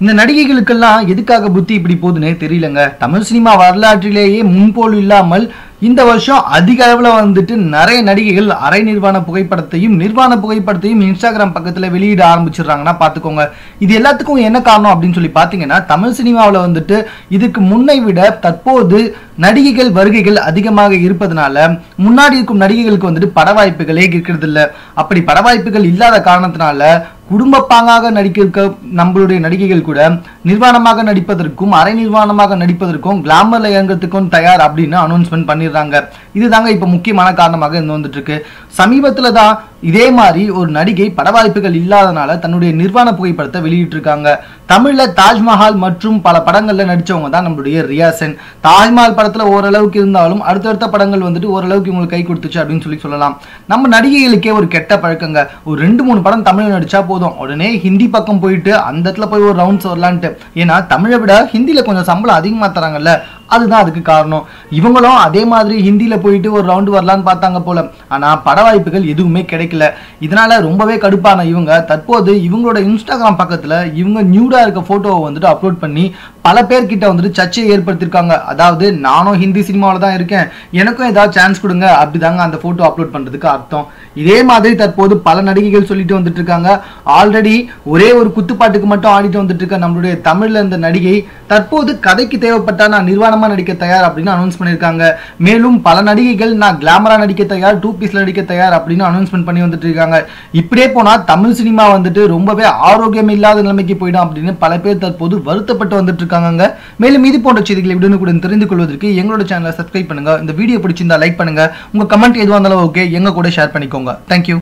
இந்த நடிகைகளுக்கெல்லாம் எதுக்காக புத்தி இப்படி போகுதுன்னே தெரியலங்க. தமிழ் சினிமா வரலாற்றிலேயே முன்போல் இல்லாமல் இந்த வருஷம் அதிக அளவில் வந்துட்டு நிறைய நடிகைகள் அரை நிர்வாண புகைப்படத்தையும் நிர்வாண புகைப்படத்தையும் இன்ஸ்டாகிராம் பக்கத்தில் வெளியிட ஆரம்பிச்சிடுறாங்கன்னா பார்த்துக்கோங்க. இது எல்லாத்துக்கும் என்ன காரணம் அப்படின்னு சொல்லி பார்த்தீங்கன்னா தமிழ் சினிமாவில் வந்துட்டு இதுக்கு முன்னை விட தற்போது நடிகைகள் வருகைகள் அதிகமாக இருப்பதனால முன்னாடி இருக்கும் நடிகைகளுக்கு வந்துட்டு பட வாய்ப்புகளே இருக்கிறது இல்லை அப்படி பட வாய்ப்புகள் இல்லாத காரணத்தினால குடும்ப பாங்காக நடிக்க நம்மளுடைய நடிகைகள் கூட நிர்வாணமாக நடிப்பதற்கும் அரை நிர்வாணமாக நடிப்பதற்கும் கிளாமர்ல இறங்கிறதுக்கும் தயார் அப்படின்னு அனௌன்ஸ்மெண்ட் பண்ணிடுறாங்க. இதுதாங்க இப்ப முக்கியமான காரணமாக இருந்து வந்துட்டு இருக்கு. சமீபத்துல தான் இதே மாதிரி ஒரு நடிகை பட வாய்ப்புகள் இல்லாதனால தன்னுடைய நிர்வாண புகைப்படத்தை வெளியிட்டிருக்காங்க. தமிழில் தாஜ்மஹால் மற்றும் பல படங்களில் நடிச்சவங்க தான் நம்மளுடைய ரியாசன் தாஜ்மஹால் படத்தில் ஓரளவுக்கு இருந்தாலும் அடுத்தடுத்த படங்கள் வந்துட்டு ஓரளவுக்கு இவங்களுக்கு கை கொடுத்துச்சு அப்படின்னு சொல்லி சொல்லலாம். நம்ம நடிகைகளுக்கே ஒரு கெட்ட பழக்கங்க. ஒரு ரெண்டு மூணு படம் தமிழில் நடித்தா போதும். உடனே ஹிந்தி பக்கம் போயிட்டு அந்த இடத்துல போய் ஒரு ரவுண்ட்ஸ் வரலான்ட்டு. ஏன்னா தமிழை விட ஹிந்தியில் கொஞ்சம் சம்பளம் அதிகமாக தராங்கல்ல. அதுதான் அதுக்கு காரணம். இவங்களும் அதே மாதிரி ஹிந்தியில் போயிட்டு ஒரு ரவுண்டு வரலான்னு பார்த்தாங்க போல. ஆனால் பட வாய்ப்புகள் எதுவுமே கிடைக்கல. இதனால ரொம்பவே கடுப்பான இவங்க. தற்போது இவங்களோட இன்ஸ்டாகிராம் பக்கத்தில் இவங்க நியூடாக இருக்க ஃபோட்டோவை வந்துட்டு அப்லோட் பண்ணி பல பேர்கிட்ட வந்துட்டு சர்ச்சையை ஏற்படுத்தியிருக்காங்க. அதாவது நானும் ஹிந்தி சினிமாவில் தான் இருக்கேன். எனக்கும் ஏதாவது சான்ஸ் கொடுங்க. அப்படிதாங்க அந்த ஃபோட்டோ அப்லோட் பண்ணுறதுக்கு அர்த்தம். இதே மாதிரி தற்போது பல நடிகைகள் சொல்லிட்டு வந்துட்டு இருக்காங்க ஆல்ரெடி ஒரே ஒரு குத்துப்பாட்டுக்கு மட்டும் ஆடிட்டு வந்துட்டு இருக்க நம்மளுடைய தமிழில் இந்த நடிகை தற்போது கதைக்கு தேவைப்பட்டா நான் நிர்வாணமாக நடிக்க தயார் அப்படின்னு அனௌன்ஸ் பண்ணியிருக்காங்க. மேலும் பல நடிகைகள் நான் கிளாமரா நடிக்க தயார் டூ பீஸில் நடிக்க தயார் அப்படின்னு அனௌன்ஸ்மெண்ட் பண்ணி வந்துட்டு இருக்காங்க இப்படியே போனால் தமிழ் சினிமா வந்துட்டு ரொம்பவே ஆரோக்கியம் இல்லாத நிலைமைக்கு போயிடும் அப்படின்னு பல பேர் தற்போது வருத்தப்பட்டு வந்துட்டு இருக்காங்க மேலும் இது போன்ற செய்திகளை விடுன்னு தெரிந்து கொள்வதற்கு எங்களோட சேனலை சப்ஸ்கிரைப் பண்ணுங்க. இந்த வீடியோ பிடிச்சிருந்தா லைக் பண்ணுங்க. உங்க கமெண்ட் எதுவாக இருந்தாலும் ஓகே எங்க கூட ஷேர் பண்ணிக்கோங்க. தேங்க்யூ